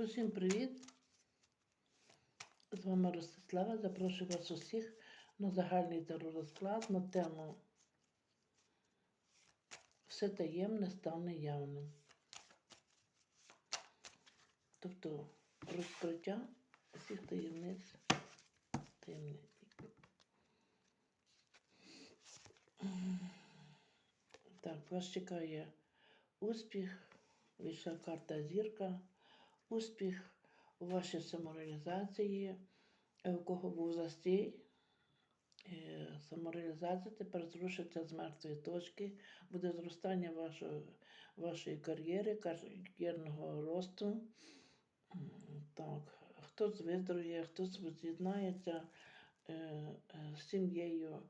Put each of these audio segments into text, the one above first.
Усім привіт! З вами Ростислава. Запрошую вас усіх на загальний теророзклад на тему Все таємне стане явним. Тобто розкриття всіх таємниць таємниць. Так, вас чекає успіх, вийшла карта зірка, успіх у вашій самореалізації, Е, у кого був застій. е, Самореалізація тепер зрушиться з мертвої точки, буде зростання вашої, вашої кар'єри, кар'єрного росту. Так, хтось виздорує, хтось з'єднається е, з сім'єю.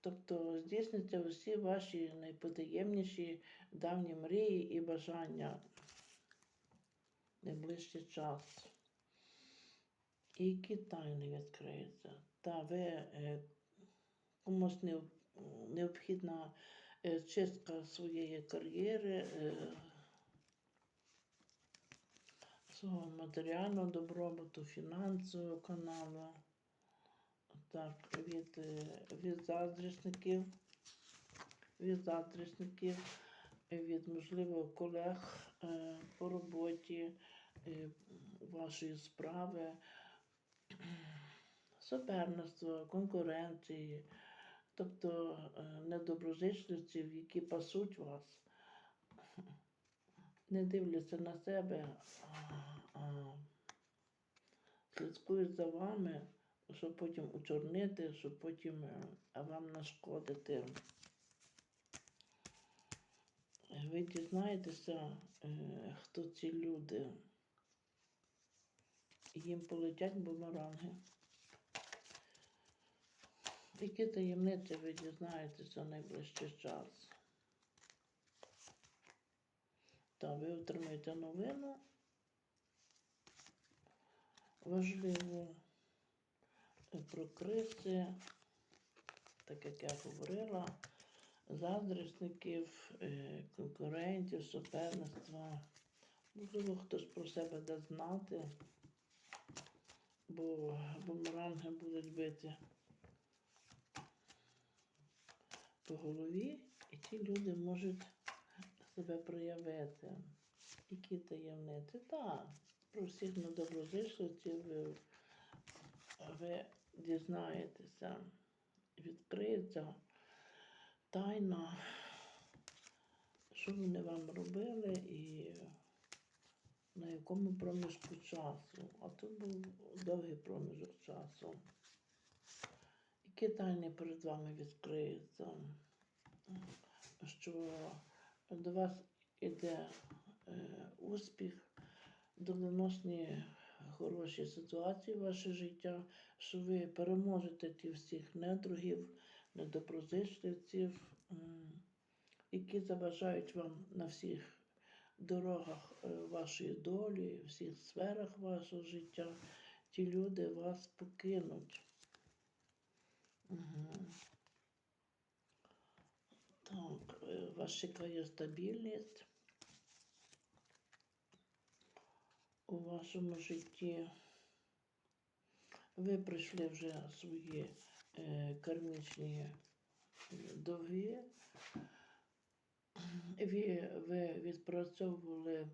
Тобто здійсняться усі ваші найпотаємніші давні мрії і бажання найближчий час. І які тайни відкриються. Та ви е, комусь не, необхідна е, чистка своєї кар'єри, е, свого матеріального добробуту, фінансового каналу. Так, від, від заздрісників, від заздрісників, від, можливо, колег по роботі е, вашої справи, суперництво, конкуренції, тобто е, недоброзичливців, які пасуть вас, не дивляться на себе, а, слідкують за вами щоб потім учорнити, щоб потім е, вам нашкодити. Ви дізнаєтеся, е, хто ці люди. Їм полетять бумеранги. Які таємниці ви дізнаєтеся в найближчий час? Та ви отримаєте новину важливу про криси, так як я говорила, заздрісників, е, конкурентів, суперництва. Можливо, хтось про себе дасть знати, бо бумеранги будуть бити по голові, і ті люди можуть себе проявити. Які таємниці? Так, про всіх недоброзичливців ви, ви дізнаєтеся, відкриється тайна, що вони вам робили і на якому проміжку часу. А тут був довгий проміжок часу. Які тайни перед вами відкриються? Що до вас іде е, успіх, доленосні хороші ситуації в ваше життя, що ви переможете ті всіх недругів, недоброзичливців, які заважають вам на всіх дорогах е, вашої долі, всіх сферах вашого життя. Ті люди вас покинуть. Так, е, вас чекає стабільність у вашому житті. Ви пройшли вже свої е, кармічні довги. Ви, ви відпрацьовували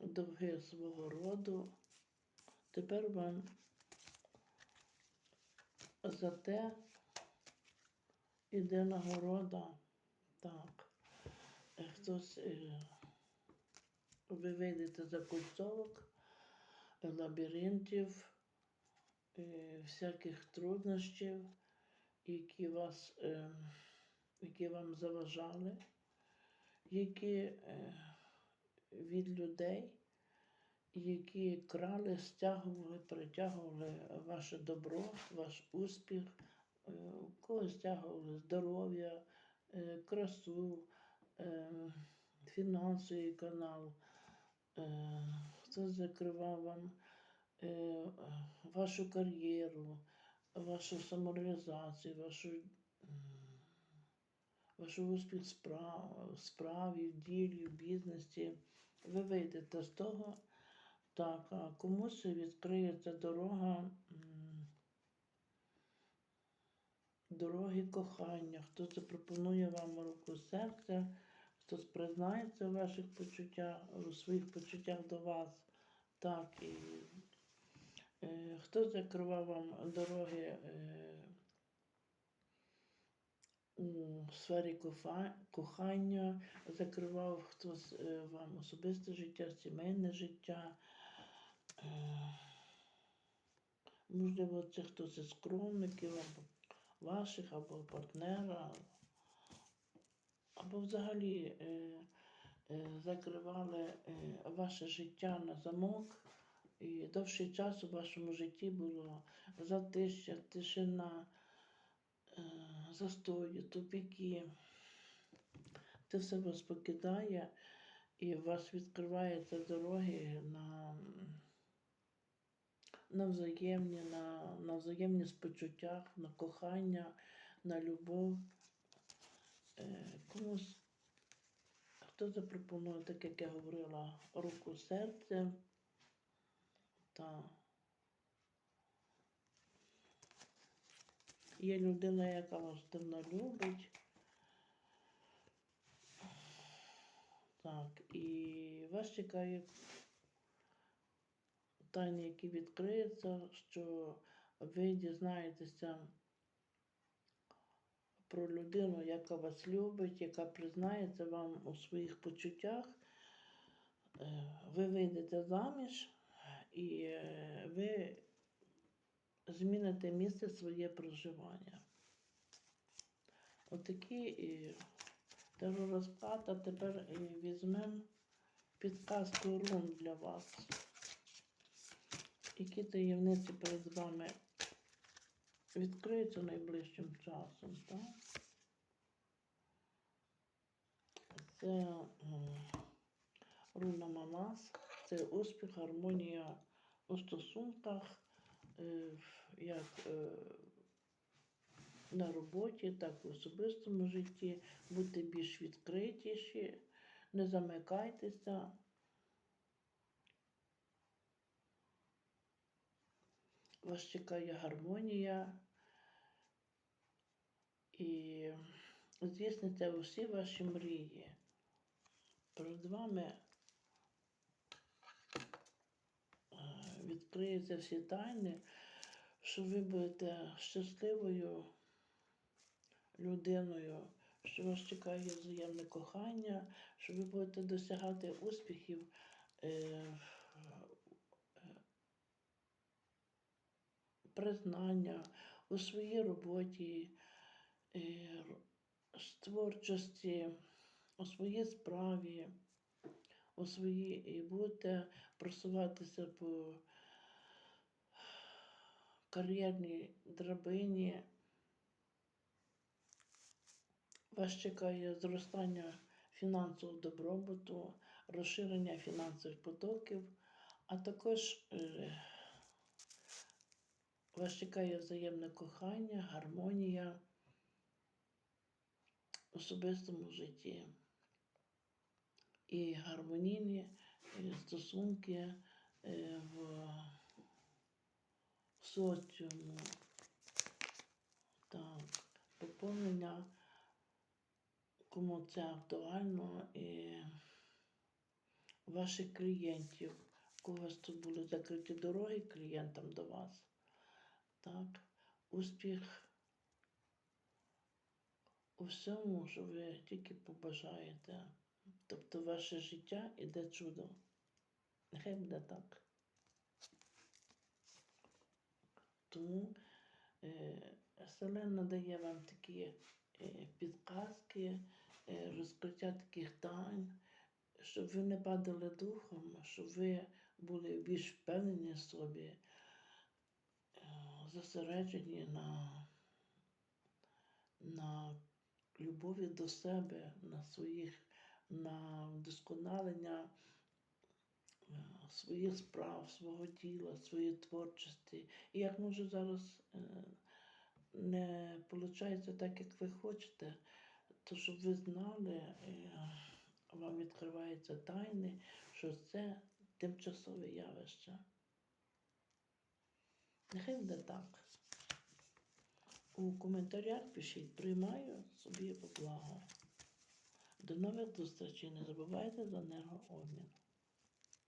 довги свого роду. Тепер вам за те іде нагорода. Так, е, хтось е, ви вийдете за кольцовок, лабіринтів, всяких труднощів, які вас, е, які вам заважали, які е, від людей, які крали, стягували, притягували ваше добро, ваш успіх, е, у когось стягували здоров'я, е, красу, е, фінансовий канал. Е, Хтось закривав вам е, вашу кар'єру, вашу самореалізацію, вашу, вашу успіх в справ, справі, в ділі, в бізнесі. ви вийдете з того. Так, а комусь відкриється дорога. Дороги кохання, хтось запропонує вам руку серця, хтось признається у ваших почуттях, у своїх почуттях до вас. Так, і е, хтось закривав вам дороги е, у сфері кохання, закривав хтось е, вам особисте життя, сімейне життя. Можливо, це хтось із скромників, або ваших, або партнера, або взагалі закривали ваше життя на замок. І довший час у вашому житті було затища, тишина, е, застої, тупіки. Це все вас покидає, і у вас відкриваються дороги на, на взаємні, на, на взаємні спочуттях, на кохання, на любов. Е, комусь, хто запропонує, так як я говорила, руку серця. Та є людина, яка вас давно любить. Так, і вас чекає тайни, які відкриються, що ви дізнаєтеся про людину, яка вас любить, яка признається вам у своїх почуттях. Е, Ви вийдете заміж і е, ви зміните місце своє проживання. Отакі і теророзклад, а тепер візьмемо підказку рун для вас. Які таємниці перед вами відкриються найближчим часом, так? Це м, руна Манас, це успіх, гармонія у стосунках, е, як е, на роботі, так і в особистому житті. Будьте більш відкритіші, не замикайтеся. Вас чекає гармонія і здійсниться усі ваші мрії. Перед вами е, відкриються всі тайни, що ви будете щасливою людиною, що вас чекає взаємне кохання, що ви будете досягати успіхів. е, признання у своїй роботі, е, творчості, у своїй справі, у своїй і будете просуватися по кар'єрній драбині. Вас чекає зростання фінансового добробуту, розширення фінансових потоків, а також е, вас чекає взаємне кохання, гармонія в особистому житті. І гармонійні е, стосунки е, в соціуму. Так, поповнення, кому це актуально, і ваших клієнтів. У вас тут були закриті дороги клієнтам до вас. Так, успіх у всьому, що ви тільки побажаєте. Тобто ваше життя іде чудо. Нехай буде так. Тому е, Вселенна дає вам такі е, підказки, е, розкриття таких тайн, щоб ви не падали духом, щоб ви були більш впевнені в собі, зосереджені на, на любові до себе, на своїх, на вдосконалення Е, своїх справ, свого тіла, своєї творчості. І як може зараз е, не виходить так, як ви хочете, то щоб ви знали, е, вам відкриваються тайни, що це тимчасове явище. Нехай буде так. У коментарях пишіть, приймаю собі по благо. До нових зустрічей. Не забувайте за енергообмін.